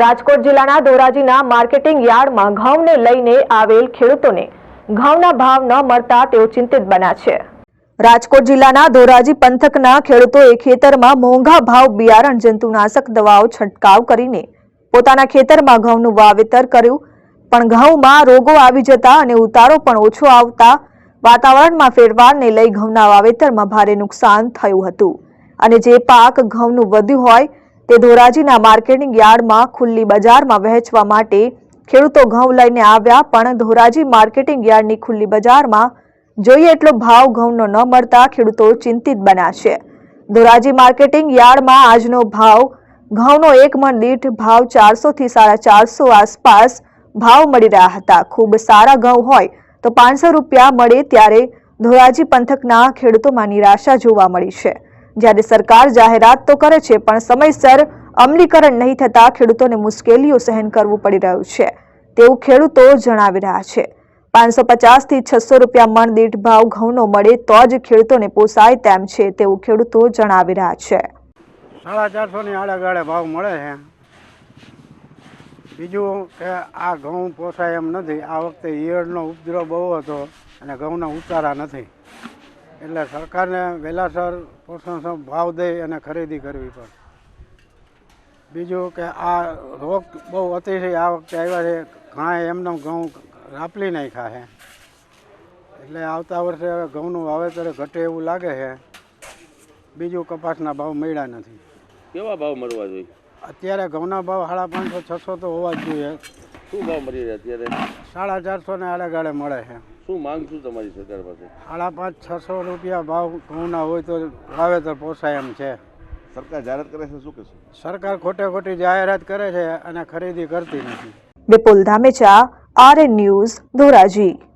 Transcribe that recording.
રાજકોટ જિલ્લાના ધોરાજીના માર્કેટિંગ યાર્ડમાં ઘઉંને લઈને આવેલ ખેડૂતોને ઘઉંના ભાવ ન મળતા તેઓ ચિંતિત બન્યા છે. રાજકોટ જિલ્લાના ધોરાજી પંથકના ખેડૂતોએ ખેતરમાં મોંઘા ભાવ, બિયારણ, જંતુનાશક દવાઓ છંટકાવ કરીને પોતાના ખેતરમાં ઘઉંનું વાવેતર કર્યું. પણ ઘઉંમાં રોગો આવી જતા અને ઉતારો પણ ઓછો આવતા વાતાવરણમાં ફેરફારને લઈ ઘઉંના વાવેતરમાં ભારે નુકસાન થયું હતું. અને જે પાક ઘઉંનું વધ્યું હોય તે ધોરાજીના માર્કેટિંગ યાર્ડમાં ખુલ્લી બજારમાં વહેંચવા માટે ખેડૂતો ઘઉં લઈને આવ્યા, પણ ધોરાજી માર્કેટિંગ યાર્ડની ખુલ્લી બજારમાં જોઈએ એટલો ભાવ ઘઉંનો ન મળતા ખેડૂતો ચિંતિત બન્યા છે. ધોરાજી માર્કેટિંગ યાર્ડમાં આજનો ભાવ ઘઉંનો એક મણ દીઠ ભાવ ચારસોથી સાડા ચારસો આસપાસ ભાવ મળી રહ્યા હતા. ખૂબ સારા ઘઉં હોય તો પાંચસો રૂપિયા મળે ત્યારે ધોરાજી પંથકના ખેડૂતોમાં નિરાશા જોવા મળી છે. જ્યારે સરકાર જાહેરાત તો કરે છે, પણ સમયસર અમલીકરણ નહીં થતા ખેડૂતોને મુશ્કેલીઓ સહન કરવું પડી રહ્યું છે. તેવું ખેડૂતો જણાવી રહ્યા છે. પાંચસો પચાસથી છસો રૂપિયા મણ દીઠ ભાવ ઘઉંનો મળે તો જ ખેડૂતોને પોસાય તેમ છે, તેવું ખેડૂતો જણાવી રહ્યા છે. સાડા ચારસોની આડે ગાળે ભાવ મળે છે. બીજું કે આ ઘઉં પોસાય એમ નથી. આ વખતે ઈયળનો ઉપદ્રવ બહુ હતો અને ઘઉંના ઉતારા નથી. એટલે સરકારને વહેલાસર પોષણ ભાવ દઈ અને ખરીદી કરવી પડે. બીજું કે આ રોગ બહુ અતિશય આ વખતે આવ્યા છે ઘણા એમને ઘઉં રાપલી નાખ્યા છે. એટલે આવતા વર્ષે હવે ઘઉંનું વાવેતર ઘટે એવું લાગે છે. બીજું કપાસના ભાવ મળ્યા નથી. કેવા ભાવ મળવા જોઈએ? અત્યારે ઘઉંના ભાવ સાડા પાંચસો છસો તો હોવા જ જોઈએ. શું ભાવ મળી રહ્યા અત્યારે? સાડા ચારસો ને આડે ગાળે મળે છે. શું માંગ શું તમારી સરકાર પાસે? સાડા પાંચ છસો રૂપિયા ભાવ ઘઉંના હોય તો વાવેતર પોસાય એમ છે. સરકાર જાહેરાત કરે છે શું કહેશું? સરકાર ખોટે ખોટી જાહેરાત કરે છે અને ખરીદી કરતી નથી. Vipul Dhamecha R news Dhoraji.